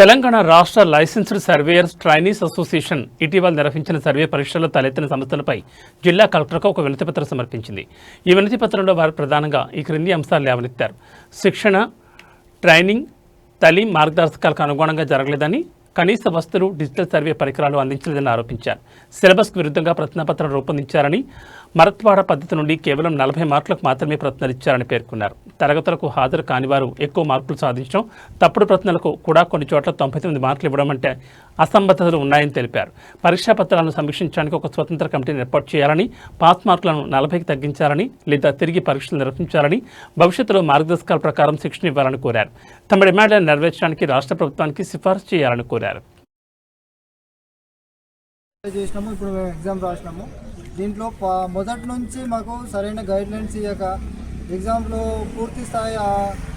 తెలంగాణ రాష్ట్ర licensed surveyors trainees association ఇటీవల నిర్వహించిన సర్వే పరీక్షల్లో తలెత్తిన సమస్యలపై జిల్లా కలెక్టర్కు ఒక వినతిపత్రం సమర్పించింది. ఈ వినతిపత్రంలో వారు ప్రధానంగా ఈ క్రింది అంశాలు లేవనెత్తారు. శిక్షణ ట్రైనింగ్ తలీం మార్గదర్శకాలకు అనుగుణంగా జరగలేదని కనీస వస్తువులు డిజిటల్ సర్వే పరికరాలు అందించలేదని ఆరోపించారు. సిలబస్కు విరుద్ధంగా ప్రశ్నపత్రం రూపొందించారని మరత్వాడ పద్ధతి నుండి కేవలం నలభై మార్కులకు మాత్రమే ప్రశ్నలు ఇచ్చారని పేర్కొన్నారు. తరగతులకు హాజరు కాని వారు ఎక్కువ మార్కులు సాధించడం తప్పుడు ప్రశ్నలకు కూడా కొన్ని చోట్ల తొంభై తొమ్మిది మార్కులు ఇవ్వడం అంటే అసంబద్ధతలు ఉన్నాయని తెలిపారు. పరీక్షా పత్రాలను సమీక్షించడానికి ఒక స్వతంత్ర కమిటీని ఏర్పాటు చేయాలని పాస్ మార్కులను నలభైకి తగ్గించాలని లేదా తిరిగి పరీక్షలు నిర్వహించాలని భవిష్యత్తులో మార్గదర్శకాల ప్రకారం శిక్షణ ఇవ్వాలని కోరారు. తమ డిమాండ్లను నెరవేర్చడానికి రాష్ట్ర ప్రభుత్వానికి సిఫార్సు చేయాలని కోరారు. చేసినాము ఇప్పుడు మేము ఎగ్జామ్ రాసినాము. దీంట్లో మొదటి నుంచి మాకు సరైన గైడ్లైన్స్ ఇవ్వక ఎగ్జామ్లో పూర్తి స్థాయి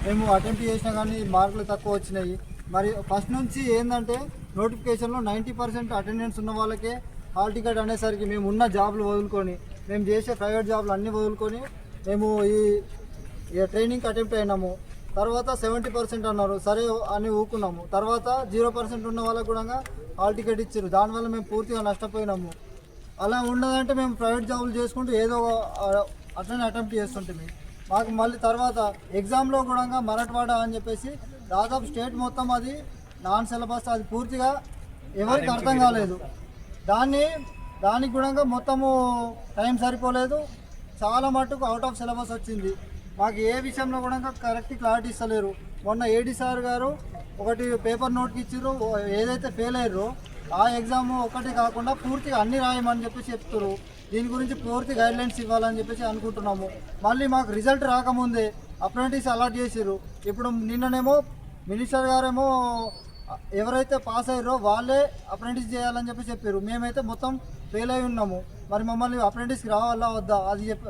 మేము అటెంప్ట్ చేసినా కానీ మార్కులు తక్కువ వచ్చినాయి. మరి ఫస్ట్ నుంచి ఏంటంటే నోటిఫికేషన్లో నైంటీ పర్సెంట్ అటెండెన్స్ ఉన్న వాళ్ళకే హాల్ టికెట్ అనేసరికి మేము ఉన్న జాబ్లు వదులుకొని మేము చేసే ప్రైవేట్ జాబ్లు అన్నీ వదులుకొని మేము ఈ ఈ ట్రైనింగ్కి అటెంప్ట్ అయినాము. తర్వాత సెవెంటీ పర్సెంట్ అన్నారు. సరే అని ఊకున్నాము. తర్వాత జీరో పర్సెంట్ ఉన్న వాళ్ళకు కూడా హాల్ టికెట్ ఇచ్చారు. దానివల్ల మేము పూర్తిగా నష్టపోయినాము. అలా ఉన్నదంటే మేము ప్రైవేట్ జాబులు చేసుకుంటూ ఏదో అట్లనే అటెంప్ట్ చేస్తుంటే మాకు మళ్ళీ తర్వాత ఎగ్జామ్లో కూడా మరాఠవాడ అని చెప్పేసి దాదాపు స్టేట్ మొత్తం అది నాన్ సిలబస్ అది పూర్తిగా ఎవరికి అర్థం కాలేదు. దాన్ని దానికి కూడా మొత్తము టైం సరిపోలేదు. చాలా మటుకు అవుట్ ఆఫ్ సిలబస్ వచ్చింది. మాకు ఏ విషయంలో కూడా కరెక్ట్ క్లారిటీ ఇస్తలేరు. మొన్న ఏడీ సార్ గారు ఒకటి పేపర్ నోట్కి ఇచ్చారు ఏదైతే ఫెయిల్ అయ్యారో ఆ ఎగ్జామ్ ఒకటి కాకుండా పూర్తిగా అన్ని రాయమని చెప్పేసి చెప్తారు దీని గురించి పూర్తి గైడ్లైన్స్ ఇవ్వాలని చెప్పేసి అనుకుంటున్నాము. మళ్ళీ మాకు రిజల్ట్ రాకముందే అప్రెంటిస్ అలాట్ చేసిర్రు. ఇప్పుడు నిన్ననేమో మినిస్టర్ గారేమో ఎవరైతే పాస్ అయ్యారో వాళ్ళే అప్రెంటిస్ చేయాలని చెప్పి చెప్పారు మేమైతే మొత్తం ఫెయిల్ అయి ఉన్నాము. మరి మమ్మల్ని అప్రెంటిస్కి రావాలా వద్దా? అది చెప్ప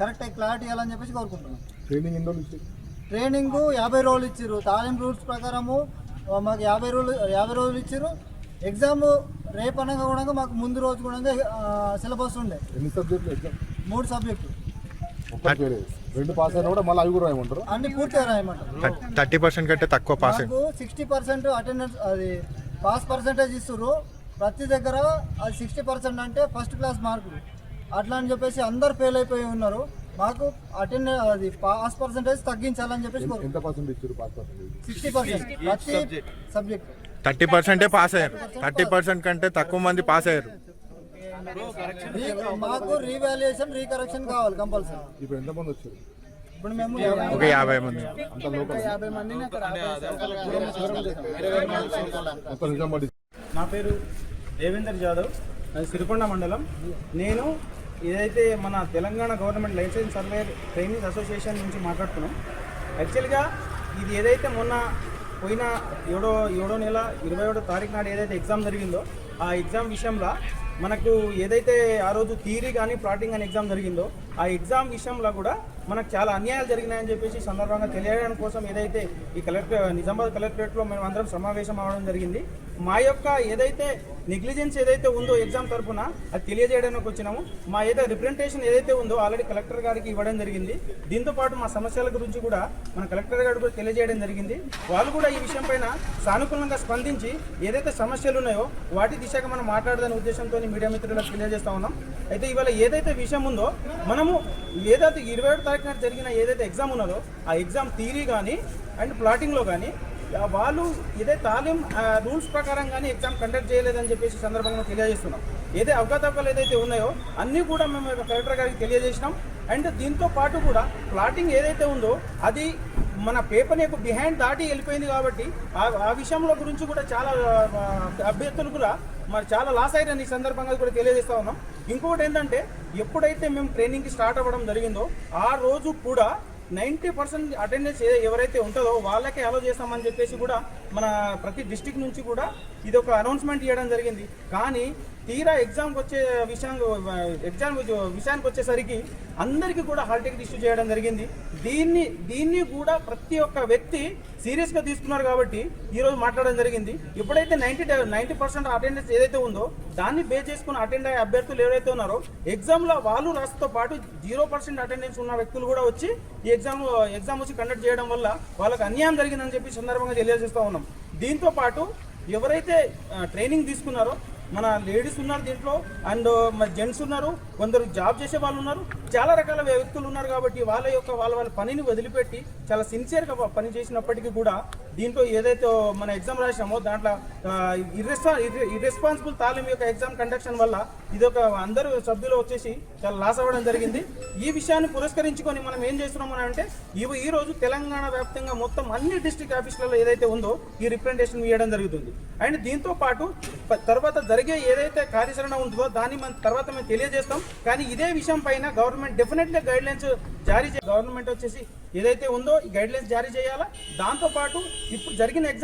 కరెక్ట్ క్లారిటీ ఇవ్వాలని చెప్పేసి కోరుకుంటున్నాం. ట్రైనింగ్ ఎన్ని రోజులు ఇచ్చారు? ట్రైనింగ్ యాభై రోజులు ఇచ్చారు. తాలీం రూల్స్ ప్రకారము మాకు యాభై రోజులు యాభై రోజులు ఇచ్చారు. ఎగ్జామ్ రేపు అనగా కూడా మాకు ముందు రోజు కూడా సిలబస్ ఉండే. ఎన్ని సబ్జెక్టులు ఎగ్జామ్? మూడు సబ్జెక్టు. ఒక్కటి వేరే. రెండు పాస్ అయినా కూడా మళ్ళీ అవి కూడా రాయమంటారు? అన్ని పూర్తిగా రాయమంటారు. థర్టీ పర్సెంట్ కంటే తక్కువ పాస్ సిక్స్టీ పర్సెంట్ అటెండెన్స్ అది పాస్ పర్సెంటేజ్ ఇస్తారు ప్రతి దగ్గర అది సిక్స్టీ పర్సెంట్ అంటే ఫస్ట్ క్లాస్ మార్కులు అట్లా అని చెప్పేసి అందరు ఫెయిల్ అయిపోయి ఉన్నారు. మాకు అటెండెన్స్ అది పాస్ పర్సెంటేజ్ తగ్గించాలని చెప్పేసి ఎంత పర్సెంట్ ఇచ్చారు పాస్ పర్సెంటేజ్ సిక్స్టీ పర్సెంట్ ప్రతి సబ్జెక్ట్ థర్టీ పర్సెంటే పాస్ అయ్యారు. థర్టీ పర్సెంట్ కంటే తక్కువ మంది పాస్ అయ్యారు. మాకు రీవాల్యుయేషన్ రీకరెక్షన్ కావాలి కంపల్సరీ ఇప్పుడు ఎంతమంది వచ్చారు? ఇప్పుడు మేము ఒక యాభై మంది. నా పేరు దేవేందర్ జాదవ్. అది సిరికొండ మండలం. నేను ఏదైతే మన Telangana government license survey training association నుంచి మాట్లాడుతున్నాం. యాక్చువల్గా ఇది ఏదైతే మొన్న పోయిన ఏడో ఏడో నెల ఇరవై ఏడో తారీఖు నాడు ఏదైతే ఎగ్జామ్ జరిగిందో ఆ ఎగ్జామ్ విషయంలో మనకు ఏదైతే ఆ రోజు థియరీ కానీ ప్లాటింగ్ అని ఎగ్జామ్ జరిగిందో ఆ ఎగ్జామ్ విషయంలో కూడా మనకు చాలా అన్యాయాలు జరిగినాయని చెప్పేసి సందర్భంగా తెలియడం కోసం ఏదైతే ఈ కలెక్టర్ నిజామాబాద్ కలెక్టరేట్లో మేము అందరం సమావేశం అవడం జరిగింది. మా యొక్క ఏదైతే నెగ్లిజెన్స్ ఏదైతే ఉందో ఎగ్జామ్ తరపున అది తెలియజేయడానికి వచ్చినాము. మా ఏదైతే రిప్రజెంటేషన్ ఏదైతే ఉందో ఆల్రెడీ కలెక్టర్ గారికి ఇవ్వడం జరిగింది. దీంతో పాటు మా సమస్యల గురించి కూడా మన కలెక్టర్ గారు కూడా తెలియజేయడం జరిగింది. వాళ్ళు కూడా ఈ విషయం పైన సానుకూలంగా స్పందించి ఏదైతే సమస్యలు ఉన్నాయో వాటి దిశగా మనం మాట్లాడదనే ఉద్దేశంతో మీడియా మిత్రులకు తెలియజేస్తా ఉన్నాం. అయితే ఇవాళ ఏదైతే విషయం ఉందో మనము ఏదైతే ఇరవై ఏడు తారీఖు నాడు జరిగిన ఏదైతే ఎగ్జామ్ ఉన్నదో ఆ ఎగ్జామ్ థియరీ కానీ అండ్ ప్లాటింగ్లో కానీ వాళ్ళు ఇదే తాలీం రూల్స్ ప్రకారం కానీ ఎగ్జామ్ కండక్ట్ చేయలేదని చెప్పేసి సందర్భంగా తెలియజేస్తున్నాం. ఏదైతే అవకతవకలు ఏదైతే ఉన్నాయో అన్నీ కూడా మేము కలెక్టర్ గారికి తెలియజేసినాం. అండ్ దీంతో పాటు కూడా ప్లాటింగ్ ఏదైతే ఉందో అది మన పేపర్ యొక్క బిహైండ్ దాటి వెళ్ళిపోయింది కాబట్టి ఆ విషయంలో గురించి కూడా చాలా అభ్యర్థులు కూడా మరి చాలా లాస్ అయ్యారని ఈ సందర్భంగా కూడా తెలియజేస్తా ఉన్నాం. ఇంకొకటి ఏంటంటే ఎప్పుడైతే మేము ట్రైనింగ్కి స్టార్ట్ అవ్వడం జరిగిందో ఆ రోజు కూడా నైంటీ పర్సెంట్ అటెండెన్స్ ఎవరైతే ఉంటుందో వాళ్ళకే అలో చేస్తామని చెప్పేసి కూడా మన ప్రతి డిస్టిక్ నుంచి కూడా ఇది ఒక అనౌన్స్మెంట్ ఇవ్వడం జరిగింది. కానీ తీరా ఎగ్జామ్కి వచ్చే విషయం ఎగ్జామ్ విషయానికి వచ్చేసరికి అందరికీ కూడా హాల్ టికెట్ ఇష్యూ చేయడం జరిగింది. దీన్ని దీన్ని కూడా ప్రతి ఒక్క వ్యక్తి సీరియస్గా తీసుకున్నారు కాబట్టి ఈరోజు మాట్లాడడం జరిగింది. ఎప్పుడైతే నైంటీ నైంటీ పర్సెంట్ అటెండెన్స్ ఏదైతే ఉందో దాన్ని బేస్ చేసుకుని అటెండ్ అయ్యే అభ్యర్థులు ఎవరైతే ఉన్నారో ఎగ్జామ్లో వాళ్ళు రాసితో పాటు జీరో పర్సెంట్ అటెండెన్స్ ఉన్న వ్యక్తులు కూడా వచ్చి ఈ ఎగ్జామ్ ఎగ్జామ్ వచ్చి కండక్ట్ చేయడం వల్ల వాళ్ళకి అన్యాయం జరిగిందని చెప్పి సందర్భంగా తెలియజేస్తూ ఉన్నాం. దీంతో పాటు ఎవరైతే ట్రైనింగ్ తీసుకున్నారో మన లేడీస్ ఉన్నారు దీంట్లో అండ్ uh, మన జెంట్స్ ఉన్నారు. కొందరు జాబ్ చేసే వాళ్ళు ఉన్నారు. చాలా రకాల వ్యక్తులు ఉన్నారు కాబట్టి వాళ్ళ యొక్క వాళ్ళ వాళ్ళ పనిని వదిలిపెట్టి చాలా సిన్సియర్గా పని చేసినప్పటికీ కూడా దీంట్లో ఏదైతే uh, మన ఎగ్జామ్ రాసినామో దాంట్లో ఇర్రెస్పా ఇర్రెస్పాన్సిబుల్ తాలిం యొక్క ఎగ్జామ్ కండక్షన్ వల్ల ఇది ఒక అందరూ సభ్యులు వచ్చేసి చాలా లాస్ అవ్వడం జరిగింది. ఈ విషయాన్ని పురస్కరించుకొని మనం ఏం చేస్తున్నాం అంటే ఇవి ఈ రోజు తెలంగాణ వ్యాప్తంగా మొత్తం అన్ని డిస్ట్రిక్ట్ ఆఫీసులలో ఏదైతే ఉందో ఈ రిప్రజెంటేషన్ ఇవ్వడం జరుగుతుంది. అండ్ దీంతో పాటు తర్వాత జరిగే ఏదైతే కార్యాచరణ ఉంటుందో దాన్ని మనం తర్వాత మేము తెలియజేస్తాం. కానీ ఇదే విషయం పైన గవర్నమెంట్ డెఫినెట్గా గైడ్ లైన్స్ జారీ చే గవర్నమెంట్ వచ్చేసి ఏదైతే ఉందో ఈ గైడ్ లైన్స్ జారీ చేయాలా? దాంతో పాటు ఇప్పుడు జరిగిన ఎగ్జామ్